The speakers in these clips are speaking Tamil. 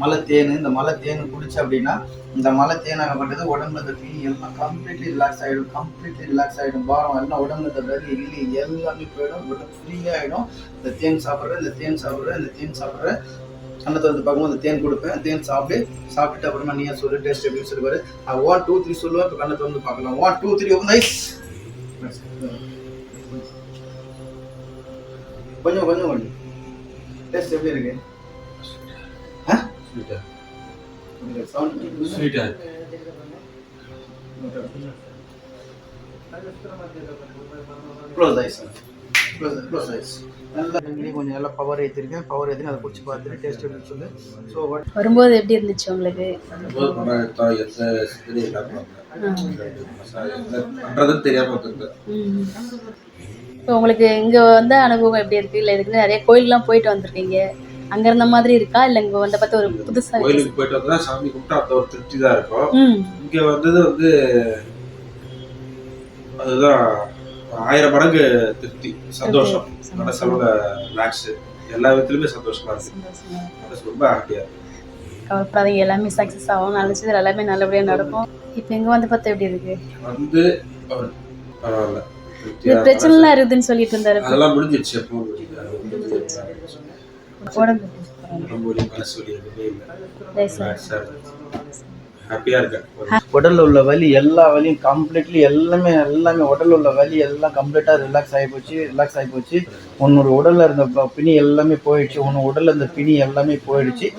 மலை தேன் இந்த மலை தேன் குடிச்சு அப்படின்னா இந்த மலை தேனாகப்பட்டது உடம்புல இந்த எல்லாம் கம்ப்ளீட்லி ரிலாக்ஸ் ஆகிடும் கம்ப்ளீட்லி ரிலாக்ஸ் ஆகிடும் பாரம் எல்லாம் உடம்புல இந்த இல்லை எல்லாமே போயிடும் உடம்பு ஃப்ரீயாகிடும் இந்த தேன் சாப்பிட்றேன் இந்த தேன் சாப்பிட்றேன் இந்த தேன் சாப்பிட்றேன். அன்னத்தை வந்து பார்க்கும்போது தேன் கொடுப்பேன். தேன் சாப்பிட்டு சாப்பிட்டுட்டு அப்புறமா நீயே சொல்லு டேஸ்ட் எப்படின்னு சொல்லுவாரு ஒன் டூ த்ரீ சொல்லுவேன் இப்போ கண்ணத்தை வந்து பார்க்கலாம். One two three open eyes கொஞ்சம் கொஞ்சம் கொஞ்சம். டேஸ்ட் எப்படி இருக்கு? ஆ சவுண்ட் ஸ்வீட்டா close eyes close close eyes நல்லா தண்ணி கொஞ்சம் நல்லா பவர் ஏற்றிருக்கேன் பவர் ஏற்றி அதை குடிச்சு பார்த்துட்டு டேஸ்ட் எப்படி சொல்லு ஸோ வரும்போது எப்படி இருந்துச்சு உங்களுக்கு ம். இப்போ உங்களுக்கு இங்கே வந்த அனுபவம் எப்படி இருக்கு இல்லை இதுக்கு நிறைய கோயிலுக்குலாம் போயிட்டு வந்திருக்கீங்க அங்கே இருந்த மாதிரி இருக்கா? இல்லை இங்கே வந்த பார்த்து ஒரு புதுசாக கோயிலுக்கு போயிட்டு வந்தா சாமி கும்பிட்டு அந்த ஒரு திருப்தி தான் இருக்கும். இங்க வந்தது வந்து அதுதான் ஆயிரம் மடங்கு திருப்தி சந்தோஷம். மனசளவுல ரிலாக்ஸ் எல்லா விதத்துலயுமே சந்தோஷமா இருக்கு. ரொம்ப ஹாப்பியா இருக்கு. கவலைப்படாதீங்க எல்லாமே சக்ஸஸ் ஆகும். நினச்சது எல்லாமே நல்லபடியாக நடக்கும். இப்போ இங்கே வந்து பார்த்தா எப்படி இருக்கு? வந்து பரவாயில்ல. பிரச்சனைலாம் இருக்குதுன்னு சொல்லிட்டு இருந்தாரு. அதெல்லாம் முடிஞ்சிருச்சு. உடம்பு ஹாப்பியா இருக்கேன் உடல்ல உள்ள வலி எல்லா வலியும் கம்ப்ளீட்லி எல்லாமே எல்லாமே உடல்ல உள்ள வலி எல்லாம் கம்ப்ளீட்டா ரிலாக்ஸ் ஆகி போச்சு ரிலாக்ஸ் ஆகி போச்சு. உன்னோட உடல்ல இருந்த பிணி எல்லாமே போயிடுச்சு. உன்னோட உடல்ல இருந்த பிணி எல்லாமே போயிடுச்சு.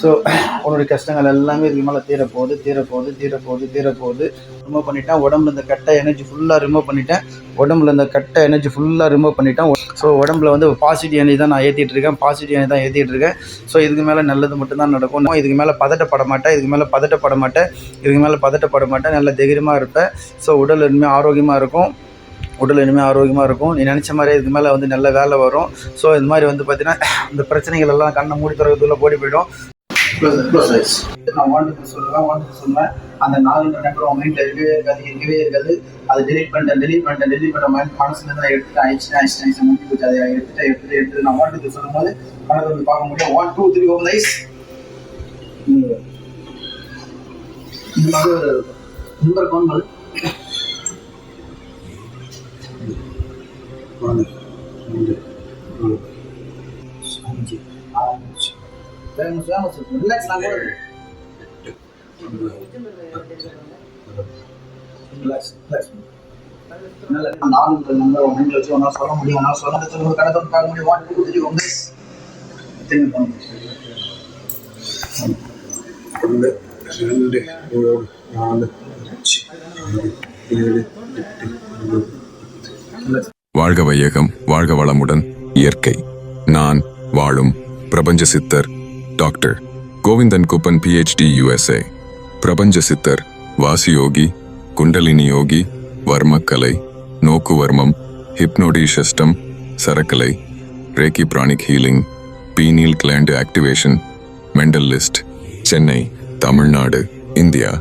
ஸோ உன்னுடைய கஷ்டங்கள் எல்லாமே இதுக்கு மேலே தீரப்போகுது தீரப்போகுது தீரப்போகுது தீரப்போகுது. ரிமூவ் பண்ணிட்டேன் உடம்புல இந்த கெட்ட எனர்ஜி ஃபுல்லாக ரிமூவ் பண்ணிட்டேன். உடம்புல இந்த கட்டை எனர்ஜி ஃபுல்லாக ரிமூவ் பண்ணிட்டேன். ஸோ உடம்புல வந்து பாசிட்டிவ் எனர்ஜி தான் நான் ஏற்றிட்டு இருக்கேன். பாசிட்டிவ் எனர்ஜி தான் ஏற்றிட்டு இருக்கேன். ஸோ இதுக்கு மேலே நல்லது மட்டும்தான் நடக்கும். நான் இதுக்கு மேலே பதட்டப்பட மாட்டேன். இதுக்கு மேலே பதட்டப்பட மாட்டேன். இதுக்கு மேலே பதட்டப்பட மாட்டேன். நல்ல தைரியமாக இருப்பேன். ஸோ உடல் இனிமேல் ஆரோக்கியமாக இருக்கும். உடல் இனிமேல் ஆரோக்கியமாக இருக்கும். நீ நினச்ச மாதிரியே இதுக்கு மேலே வந்து நல்ல வேலை வரும். ஸோ இது மாதிரி வந்து பார்த்திங்கன்னா இந்த பிரச்சனைகள் எல்லாம் கண்ணை மூடி திறக்கிறதுக்குள்ள போடி போயிடும். நான் வாண்டது சொல்லுவேன் வாண்டது சொல்லுவேன் அந்த நாலு நம்பர் உன் மைண்டில் இருக்கவே இருக்காது இருக்கவே இருக்காது. அதை delete பண்ணிட்டேன் delete பண்ணிட்டேன் delete பண்ண மைண்ட் மனசுல இருந்து எடுத்துட்டு ஆயிடுச்சு ஆயிடுச்சு ஆயிடுச்சு முடிஞ்சு போச்சு அதை எடுத்துட்டு எடுத்துட்டு எடுத்துட்டு. நான் வாண்டது சொல்லும்போது கணக்கு வந்து பார்க்க முடியும். ஒன் டூ த்ரீ ஓம் நைஸ் நம்பர் கவுண்ட் ஒன்று ரெண்டு மூணு அஞ்சு ஆறு ரிலாக்ஸ் நான் கூட ரிலாக்ஸ் ரிலாக்ஸ் நல்ல நாலு நம்பர் வச்சு ஒன்றா சொல்ல முடியும் ஒன்றா சொல்ல முடியும் கடை தொட்டு பார்க்க முடியும் ஒன் டூ த்ரீ ஒன் திரும்பி ஒன்று ரெண்டு மூணு நாலு அஞ்சு ஆறு ஏழு எட்டு ஒன்பது வாழ்க வையகம் வாழ்க வளமுடன் இயற்கை. நான் வாழும் பிரபஞ்ச சித்தர் doctor Govindan Kuppan PhD USA பிரபஞ்ச சித்தர் வாசியோகி குண்டலினி யோகி வர்மக்கலை நோக்குவர்மம் hypnotism சரக்கலை reiki pranic healing pineal gland activation mentalist Chennai Tamil Nadu India